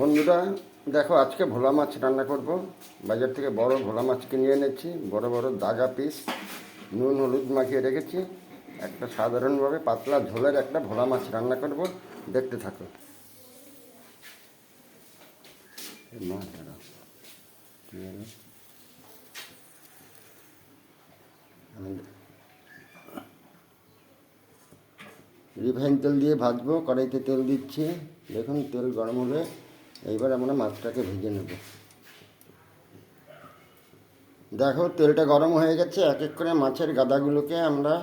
বন্ধুরা, দেখো, আজকে ভোলা মাছ রান্না করব। বাজার থেকে বড় ভোলা মাছ কিনে এনেছি। বড় বড় দাগা পিস নুন, হলুদ মাখিয়ে রেখেছি। একটা সাধারণভাবে পাতলা ঝোলের একটা ভোলা মাছ রান্না করব। দেখতে থাকো। হলো? রিফাইন তেল দিয়ে ভাজবো, কড়াইতে তেল দিচ্ছি। দেখুন, তেল গরম হবে এইবার আমরা মাছটাকে ভেজে নেব। দেখো, তেলটা গরম হয়ে গেছে। এক এক করে মাছের গাদাগুলোকে আমরা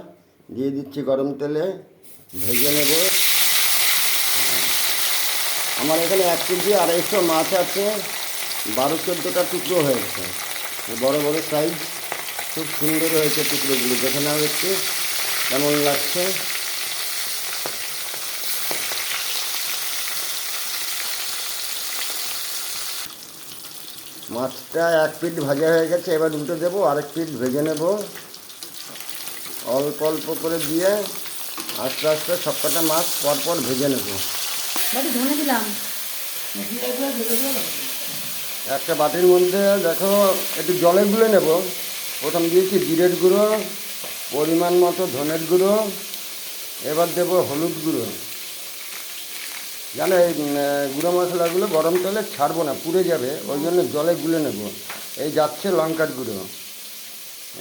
দিয়ে দিচ্ছি গরম তেলে। ভেজে নেব। আমার এখানে এক কেজি আড়াইশো মাছ আছে। বারো, চোদ্দোটা টুকরো হয়েছে। বড় বড় সাইজ খুব সুন্দর হয়েছে টুকরোগুলো। দেখে নাও একটু কেমন লাগছে। মাছটা এক পিঠ ভাজা হয়ে গেছে এবার উল্টে দেবো আরেক পিঠ ভেজে নেব। অল্প অল্প করে দিয়ে আস্তে আস্তে সবকটা মাছ পরপর ভেজে নেব। ধনে দিলাম। একটা বাটির মধ্যে দেখো একটু জলে গুলে নেব। প্রথম দিয়েছি জিরের গুঁড়ো পরিমাণ মতো ধনের গুঁড়ো এবার দেবো হলুদ গুঁড়ো। জানো এই গুঁড়ো মশলাগুলো গরম তেলে ছাড়বো না, পুড়ে যাবে, ওই জন্য জলে গুলে নেব। এই যাচ্ছে লঙ্কার গুঁড়ো।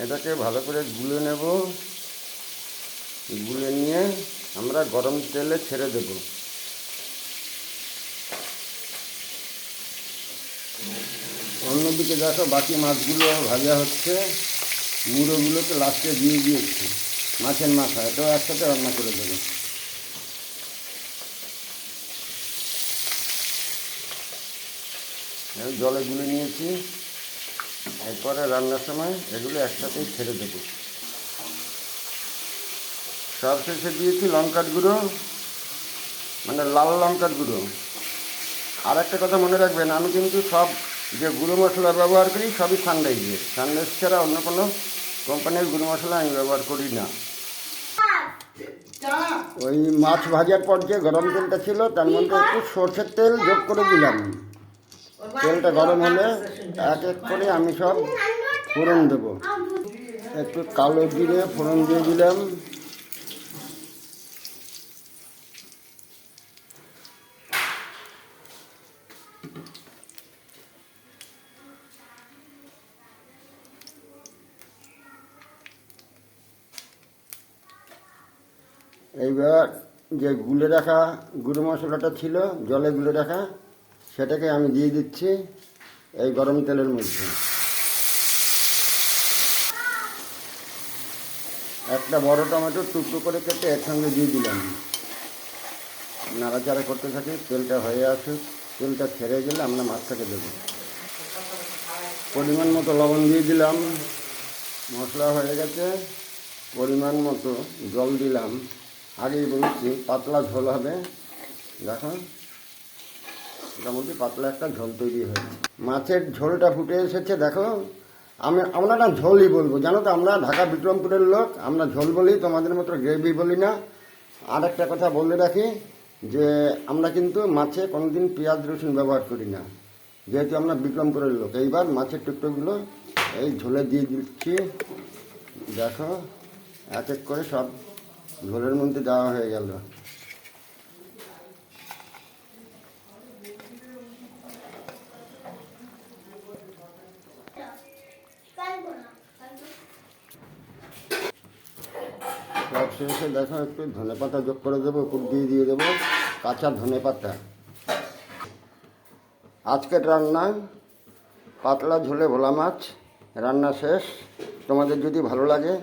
এটাকে ভালো করে গুলে নেব। গুলে নিয়ে আমরা গরম তেলে ছেড়ে দেবো। অন্যদিকে দেখো, বাকি মাছগুলো ভাজা হচ্ছে। মুড়োগুলোকে লাস্টে দিয়ে দিয়েছি, মাছের মাথা, এটাও একসাথে রান্না করে দেবো। জলে গুলে নিয়েছি। এরপরে রান্নার সময় এগুলো একসাথেই ছেড়ে দেবো। সব শেষে দিয়েছি লঙ্কার গুঁড়ো মানে লাল লঙ্কার গুঁড়ো। আর একটা কথা মনে রাখবেন, আমি কিন্তু সব যে গুঁড়ো মশলা ব্যবহার করি সবই সানরাইজের সানরাইজ ছাড়া অন্য কোনো কোম্পানির গুঁড়ো মশলা আমি ব্যবহার করি না। ওই মাছ ভাজার পর যে গরম তেলটা ছিল, তার মধ্যে একটু সর্ষের তেল যোগ করে দিলাম। তেলটা গরম হলে এক এক করে আমি সব ফোড়ন দেবো। একটু কালো জিরে ফোড়ন দিয়ে দিলাম। এইবার যে গুলে রাখা গুঁড়ো মশলাটা ছিল, জলে গুলে রাখা সেটাকে আমি দিয়ে দিচ্ছি এই গরম তেলের মধ্যে। একটা বড় টমেটো টুকরো করে কেটে এর সঙ্গে দিয়ে দিলাম। নাড়াচাড়া করতে থাকি, তেলটা হয়ে আসুক, তেলটা ছেড়ে গেলে আমরা মাছটাকে দেবো। পরিমাণ মতো লবণ দিয়ে দিলাম, মশলা হয়ে গেছে, পরিমাণ মতো জল দিলাম। আগেই বলছি, পাতলা ঝোল হবে। দেখো মোটামুটি পাতলা একটা ঝোল তৈরি হয়েছে। মাছের ঝোলটা ফুটে এসেছে, দেখো। আমি, আমরা না ঝোলই বলব। জানো তো, আমরা ঢাকা বিক্রমপুরের লোক, আমরা ঝোল বলি, তোমাদের মতো গ্রেভি বলি না। আর একটা কথা বলে রাখি, যে আমরা কিন্তু মাছে কোনোদিন পেঁয়াজ রসুন ব্যবহার করি না। যেহেতু আমরা বিক্রমপুরের লোক, এইবার মাছের টুকরোগুলো এই ঝোলে দিয়ে দিচ্ছি। দেখো, এক এক করে সব ঝোলের মধ্যে দেওয়া হয়ে গেল। সব শেষে দেখো একটু ধনে পাতা যোগ করে দেবো উপর দিয়ে দিয়ে দেবো, কাঁচা ধনে পাতা আজকের রান্না, পাতলা ঝোলে ভোলা মাছ, রান্না শেষ। তোমাদের যদি ভালো লাগে,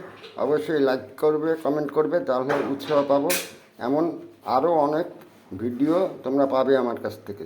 অবশ্যই লাইক করবে, কমেন্ট করবে, তাহলে উৎসাহ পাবো। এমন আরও অনেক ভিডিও তোমরা পাবে আমার কাছ থেকে।